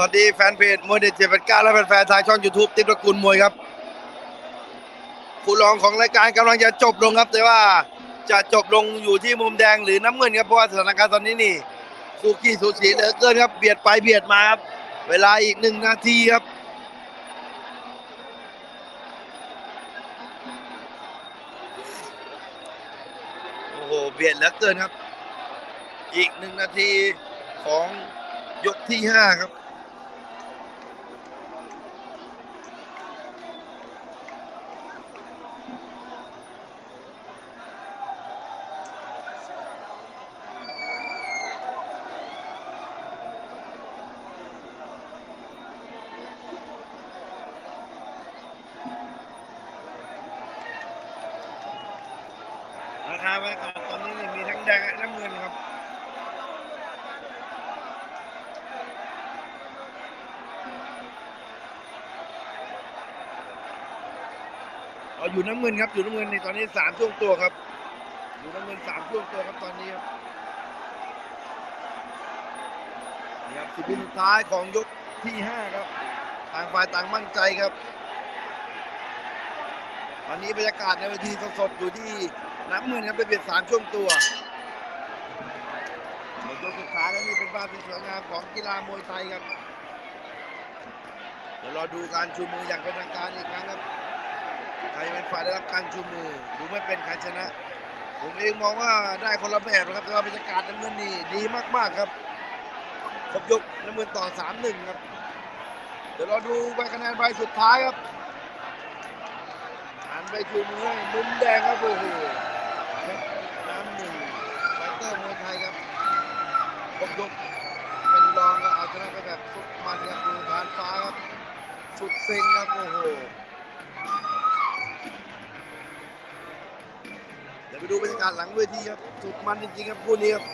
สวัสดีแฟนเพจมวยเด็ดเจ็ดแปดเก้าและแฟนๆทางช่องยูทูบติ๊กตระกูลมวยครับคู่รองของรายการกำลังจะจบลงครับ แต่ว่าจะจบลงอยู่ที่มุมแดงหรือน้ำเงินครับเพราะว่าสถานการณ์ตอนนี้นี่คู่ขี้สูสีเหลือเกินครับเบียดไปเบียดมาครับเวลาอีกหนึ่งนาทีครับโอ้โหเบียดเหลือเกินครับ อีกหนึ่งนาทีของยกที่ห้าครับ ราคาบรรยากาศตอนนี้นี่มีทั้งแดงและน้ำเงินครับ เอาอยู่น้ำเงินครับอยู่น้ำเงินในตอนนี้สามช่วงตัวครับ อยู่น้ำเงินสามช่วงตัวครับตอนนี้ครับนี่ครับสิบวิสุดท้ายของยกที่ห้าครับ ต่างฝ่ายต่างมั่นใจครับ ตอนนี้บรรยากาศในเวทีสดๆอยู่ที่น้ำเงินครับไปเบียดสามช่วงตัวหมดยกสุดท้ายแล้วนี่เป็นภาพที่สวยงามของกีฬามวยไทยครับ เดี๋ยวรอดูการชูมืออย่างเป็นทางการอีกครั้งครับ ใครเป็นฝ่ายได้รับการชูมือดูไม่เป็นใครชนะ ผมเองมองว่าได้คนละแบบนะครับแต่ว่าบรรยากาศน้ำเงินนี่ดีมากๆครับครบยกน้ำเงินต่อสามหนึ่งครับ เดี๋ยวเราดูใบคะแนนใบสุดท้ายครับหันไปชูมือให้มุมแดงครับโอ้โหน้ำหนึ่งไฟเตอร์มวยไทยครับครบยกเป็นรองก็เอาชนะไปแบบสุดมันครับดูผ่านฟ้าครับสุดเซ็งครับโอ้โห ยวไปดูบรรยากาศหลังเวทีครับสุดมันจริงๆครับคู่นี้ครับ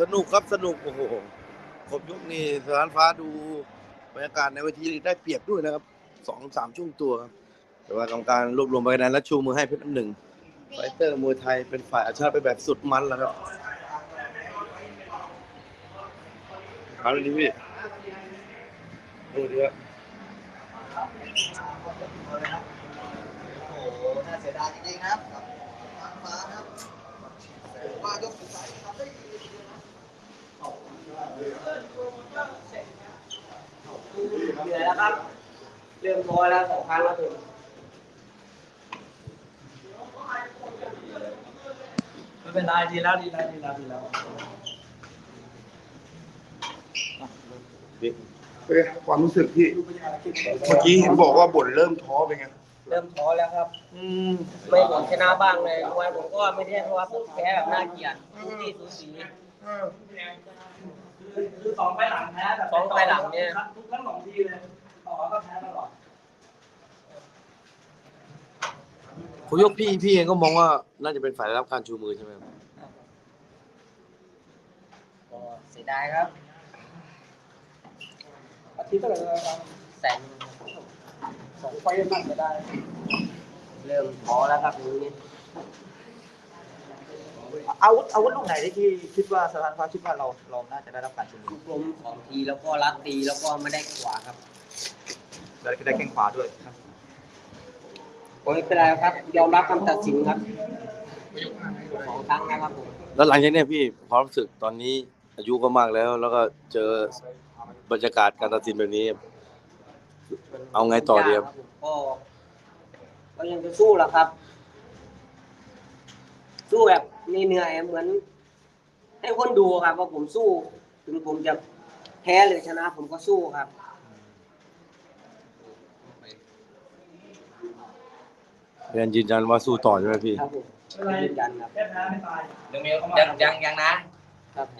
สนุกครับสนุกโอ้โหครบยกนี้สถานฟ้าดูบรรยากาศในเวทีได้เปรียบด้วยนะครับสองสามช่วงตัวครับแต่ว่ากรรมการรวบรวมไปคะแนนและชูมือให้เพชรน้ำหนึ่งไฟเตอร์มวยไทยเป็นฝ่ายเอาชนะไปแบบสุดมันแล้วครับเอาเลยดิพี่ดูดิครับโอ้โหน่าเสียดายจริงๆนะครับกับทางฟ้านะครับว่ายกสุดท้ายทำได้ดีเลยทีเดียวนะ เหนื่อยแล้วครับเริ่มท้อแล้วสองครั้งแล้วถึงไม่เป็นไรดีแล้วดีแล้วดีแล้วดีแล้วเป็นไงความรู้สึกพี่เมื่อกี้เห็นบอกว่าบ่นเริ่มท้อเป็นไงเริ่มท้อแล้วครับไม่หมดชนะบ้างเลยมวยผมก็ไม่ได้เพราะว่าผมแพ้แบบน่าเกลียดทุกที่สูสี คือสองไปหลังแพ้แต่สองไปหลังเนี่ย ทุกทั้งสองทีเลยต่อก็แพ้ตลอดผมยกพี่พี่เองก็มองว่าน่าจะเป็นฝ่ายได้รับการชูมือใช่ไหมครับก็เสียดายครับอาทิตย์เท่าไหร่นะครับแสนสองไฟล์นั่นจะได้ เริ่มท้อแล้วครับทีนี้ อาวุธอาวุธลูกไหนที่คิดว่าสถานฟ้าคิดว่าเราเราน่าจะได้รับการชุมนุลูมกล้มสองทีแล้วก็รัดตีแล้วก็ไม่ได้ขวาครับได้ได้แข้งขวาด้วยโอ้ยเป็นไรครับยอมรับคำตัดสินครับสองครั้งนะครับผมแล้วหลังจากเนี้ยพี่ความรู้สึกตอนนี้อายุก็มากแล้ว แล้วก็เจอบรรยากาศการตัดสินแบบนี้ เอาไงต่อดีครับก็ก็ยังจะสู้แหละครับ สู้แบบเหนื่อยๆเหมือน ให้คนดูครับว่าผมสู้ ถึงผมจะแพ้หรือชนะ ผมก็สู้ครับ เรียนยืนยันว่าสู้ต่อใช่ไหมพี่ ครับผมยืนยันครับยังมียังยังยังนะ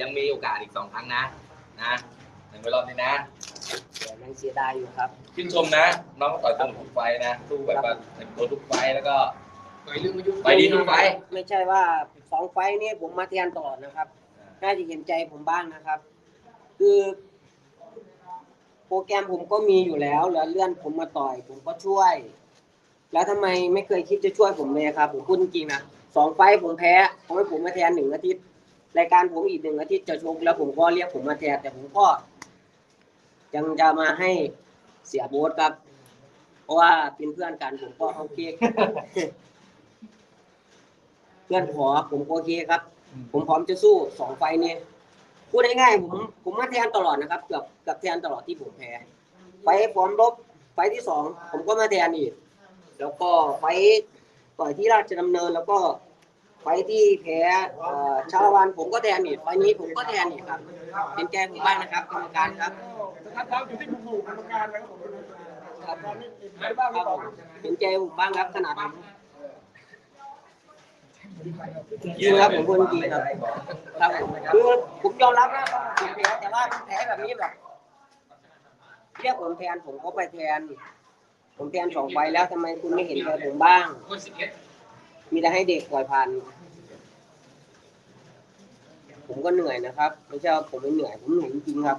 ยังมีโอกาสอีกสองครั้งนะ นะในรอบนี้นะเดี๋ยวยังเสียดายอยู่ครับ ชื่นชมนะ น้องต่อยสนุกทุกไฟท์นะสู้แบบว่าเต็มตัวทุกไฟท์แล้วก็ ไปดีทุกไฟท์ไม่ใช่ว่าสองไฟท์นี่ผมมาแทนตลอดนะครับ น่าจะเห็นใจผมบ้างนะครับ คือโปรแกรมผมก็มีอยู่แล้วแล้วเลื่อนผมมาต่อยผมก็ช่วย แล้วทำไมไม่เคยคิดจะช่วยผมเลยครับ ผมพูดจริงๆนะสองไฟท์ผมแพ้ผมให้ผมมาแทนหนึ่งอาทิตย์รายการผมอีกหนึ่งอาทิตย์จะชกแล้วผมก็เรียกผมมาแทนแต่ผมก็ยังจะมาให้เสียโบ๊ทครับ เพราะว่าเป็นเพื่อนกันผมก็โอเค เพื่อนขอผมโอเคครับ ผมพร้อมจะสู้สองไฟล์นี้พูดง่ายๆผมผมมาแทนตลอดนะครับเกือบเกือบแทนตลอดที่ผมแพ้ไฟล์พร้อมรบไฟล์ที่สองผมก็มาแทนอีกแล้วก็ไฟล์ต่อยที่ราชดำเนินแล้วก็ไฟล์ที่แพ้เอ่อชาละวันผมก็แทนอีกไฟล์นี้ผมก็แทนอีกครับ เป็นแกผมบ้างนะครับกรรมการครับครับครับผมเป็นใจผมบ้างครับขนาดผม จริงครับผมพูดจริงครับครับผมคือผมยอมรับนะผมแพ้แต่ว่าผมแพ้แบบนี้แบบเรียกผมแทนผมก็ไปแทน ผมแทนสองไฟแล้วทำไมคุณไม่เห็นใจผมบ้าง มีแต่ให้เด็กปล่อยผ่านผมก็เหนื่อยนะครับไม่ใช่ว่าผมไม่เหนื่อยผมเหนื่อยจริงๆครับ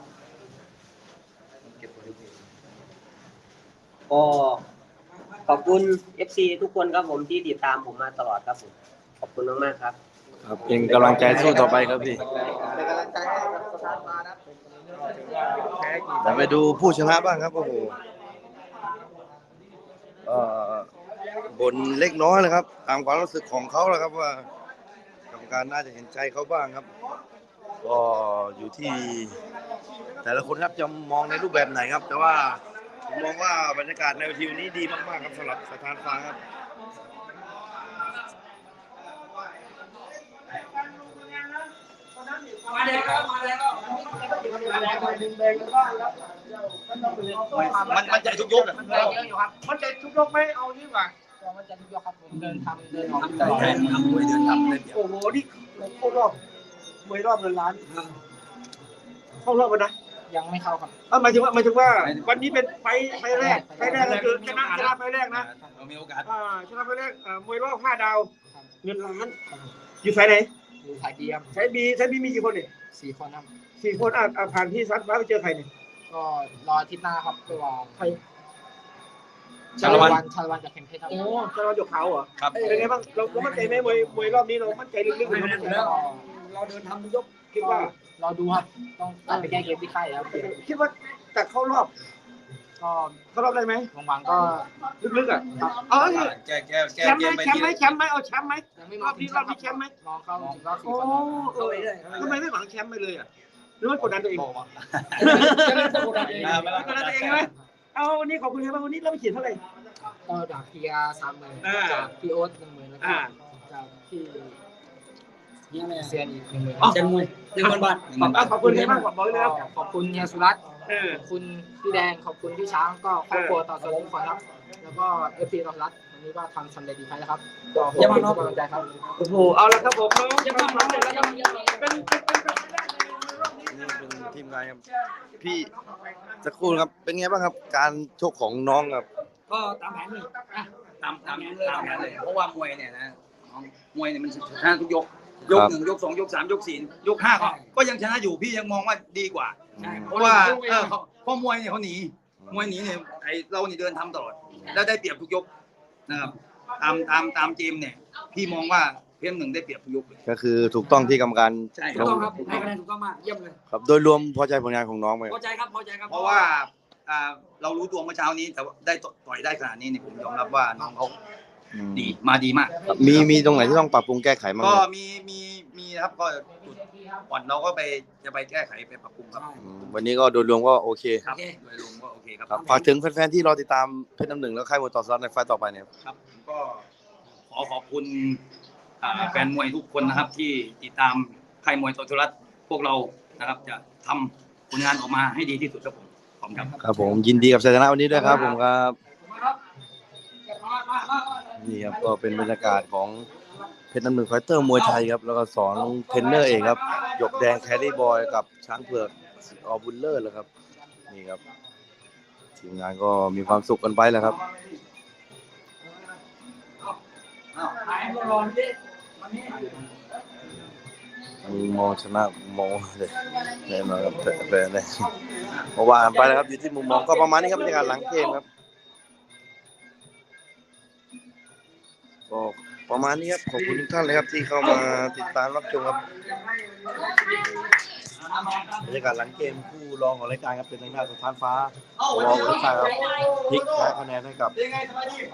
ก็ขอบคุณ FC ทุกคนครับผมที่ติดตามผมมาตลอดครับผม ขอบคุณมากๆครับ ครับเป็นกำลังใจสู้ต่อไปครับพี่เป็นกำลังใจให้กับสถานมานะครับเดี๋ยวไปดูผู้ชนะบ้างครับโอ้โหเอ่อบนเล็กน้อยเลยครับ ตามความรู้สึกของเขาแหละครับว่ากรรมการน่าจะเห็นใจเขาบ้างครับ ก็อยู่ที่ แต่ละคนครับจะมองในรูปแบบไหนครับ แต่ว่าผมมองว่าบรรยากาศในเวทีวันนี้ดีมากๆครับสำหรับสถานฟ้าครับ มันมันใจทุกยกอะมันจะทุกยกไหมเอานี่กว่ามันจะยกครับผมเดินทำเดินทำทำมวยเดินทำเลยโอ้โหนี่เข้ารอบมวยรอบเงินล้านเข้ารอบกันนะยังไม่เข้าครับเอ้าหมายถึงว่าหมายถึงว่า วันนี้เป็นไฟไฟแรกไฟแรกก็คือชนะชนะไฟแรกนะเรามีโอกาสชนะไฟแรกมวยรอบห้าดาวเงินล้านอยู่ไฟไหน ดูขายดีครับใช้บีใช้บีมีกี่คนเนี่ยสี่คนครับสี่คนอะอะผ่านที่ซัดมาไปเจอใครเนี่ยก็รออาทิตย์หน้าครับตัวใครชาละวัน ชาละวันจากเข็มเพชรครับโอ้จะเราหยกเขาเหรอครับ เป็นไงบ้างเราเรามั่นใจไหมมวยมวยรอบนี้เรามั่นใจลึกๆเรามั่นใจเราเดินทำยกคิดว่า รอดูครับ ต้องกลับไปแก้เกมที่ค่ายแล้วคิดว่าแต่เข้ารอบ ก็เข้ารอบได้ไหมหวังๆก็ลึกๆอะเอาแก้แก้แก้แชมป์เกไหมมไปแชมทีป์ไหมละแชมป์ไหมเอาแชมป์ไหมยังไม่รอบนี้รอบนี้แชมป์ไหมรอเข้าถึงรอบสี่โอ้คนเออทำไมไม่หวังแชมป์ไปเลยอะหรือว่ากดดันตัวเองจะเล่นสมุดอะไรอ่าไม่กดดันตัวเองไหมเอาวันนี้ขอบคุณครับวันนี้เราไปฉีดเท่าไหร่ ก็จากพีอาร์สามหมื่นอ่าจากพี่โอ๊ตหนึ่งหมื่นแล้วก็อ่า จากพี่เซียนอีกหนึ่งหมื่นอ๋อเซียนมวยหนึ่งพันบาทอะขอบคุณที่มากขอบคุณนะครับ ขอบคุณเฮียสุรัตน์เออ ขอบคุณพี่แดงขอบคุณพี่ช้างก็ครอบครัวต่อสนุกคนครับ แล้วก็เอฟซีต่อรัฐวันนี้ก็ทำสำเร็จดีไปแล้วครับก็ขอบคุณทุกกำลังใจครับโอ้โหเอาละครับผมน้องทำสำเร็จแล้วครับเป็นเป็นเป็นเป็นไปได้ในรอบนี้นี่เป็นทีมงานครับพี่สักครู่นะครับเป็นไงบ้างครับ การชกของน้องครับก็ตามแผนนี่อะตามตามตามนั้นเลยเพราะว่ามวยเนี่ยนะมวยเนี่ยมันชนะทุกยก ยกหนึ่งยกสองยกสามยกสี่ยกห้าก็ก็ยังชนะอยู่พี่ยังมองว่าดีกว่าใช่เพราะว่าเออเขาเพราะมวยเนี่ยเขาหนีมวยหนีเนี่ยไอเรานี่เดินทำตลอดแล้วได้เปรียบทุกยกนะครับตามตามตามเกมเนี่ย พี่มองว่าเพียงหนึ่งได้เปรียบทุกยกเลย ก็คือถูกต้องที่กรรมการใช่ถูกต้องครับให้คะแนนถูกต้องมากเยี่ยมเลยครับโดยรวมพอใจผลงานของน้องไหมพอใจครับพอใจครับเพราะว่าอ่าเรารู้ตัวเมื่อเช้านี้แต่ว่าได้ต่อยได้ขนาดนี้เนี่ยผมยอมรับว่าน้องเขาอืม ดีมาดีมากครับมีมีตรงไหนที่ต้องปรับปรุงแก้ไขบ้างไหก็มมีมีมีนะครับก็จุดอ่อนเราก็ไปจะไปแก้ไขไปปรับปรุงครับอืมวันนี้ก็โดยรวมก็โอเคครับโดยรวมก็โอเคครับครับฝากถึงแฟนๆที่รอติดตามเพชรน้ำหนึ่งแล้วค่ายมวยต่อซ้อนในไฟล์ต่อไปเนี่ย ครับก็ขอขอบคุณอ่าแฟนมวยทุกคนนะครับ ที่ติดตามค่ายมวยโตทุรัตน์พวกเรานะครับ จะทำผลงานออกมาให้ดีที่สุดครับผมขอบคุณครับ ครับผมยินดีกับชัยชนะวันนี้ด้วยครับผมครับ นี่ครับก็เป็นบรรยากาศของเพชรน้ำหนึ่งไฟเตอร์มวยไทยครับ แล้วก็สอนเทรนเนอร์เองครับ หยกแดงแคดดี้บอยกับช้างเผือกออบุลเลอร์แล้วครับ นี่ครับ ทีมงานก็มีความสุขกันไปแล้วครับมึงมองชนะมองเลยได้มาครับแพ้ได้เมื่อวานไปแล้วครับอยู่ที่มุมมองก็ประมาณนี้ครับบรรยากาศหลังเกมครับ ก็ประมาณนี้ครับ ขอบคุณทุกท่านเลยครับที่เข้ามาติดตามรับชมครับบรรยากาศหลังเกมคู่รองของรายการครับเป็นทางด้านสถานฟ้ารองของรายการครับพลิกแพ้คะแนนให้กับ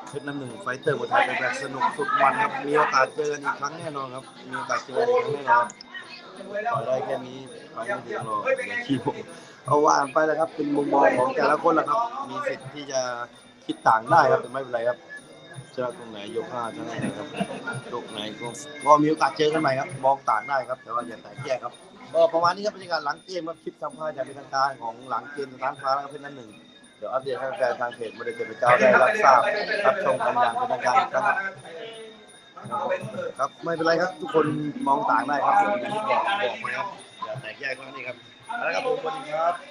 เพชรน้ำหนึ่งไฟเตอร์บนไทยเป็นแบบสนุกสุดมันครับมีโอกาสเจอกันอีกครั้งแน่นอนครับมีโอกาสเจอกันอีกครั้งแน่นอนครับต่อได้แค่นี้ไปไม่ถึงหรอกอย่าขี้โม้เอาว่านไปแล้วครับเป็นมุมมองของแต่ละคนแหละครับ มีสิทธิ์ที่จะคิดต่างได้ครับแต่ไม่เป็นไรครับ ชนะตรงไหนยกห้าชนะไหนครับยกไหนก็ก็มีโอกาสเจอกันใหม่ครับ มองต่างได้ครับ แต่ว่าอย่าแตกแยกครับก็ประมาณนี้ครับบรรยากาศหลังเกมครับคลิปสัมภาษณ์จากเป็นทางการของหลังเกมสถานฟ้าแล้วก็เป็นนั้นหนึ่งเดี๋ยวอัปเดตให้แฟนทางเพจบริเกตเป็นเจ้าได้รับทราบรับชมกันอย่างเป็นทางการครับครับไม่เป็นไรครับ ทุกคนมองต่างได้ครับผมอย่างที่บอกบอกไปครับอย่าแตกแยกกันนี่ครับเอาละครับผมสวัสดีครับ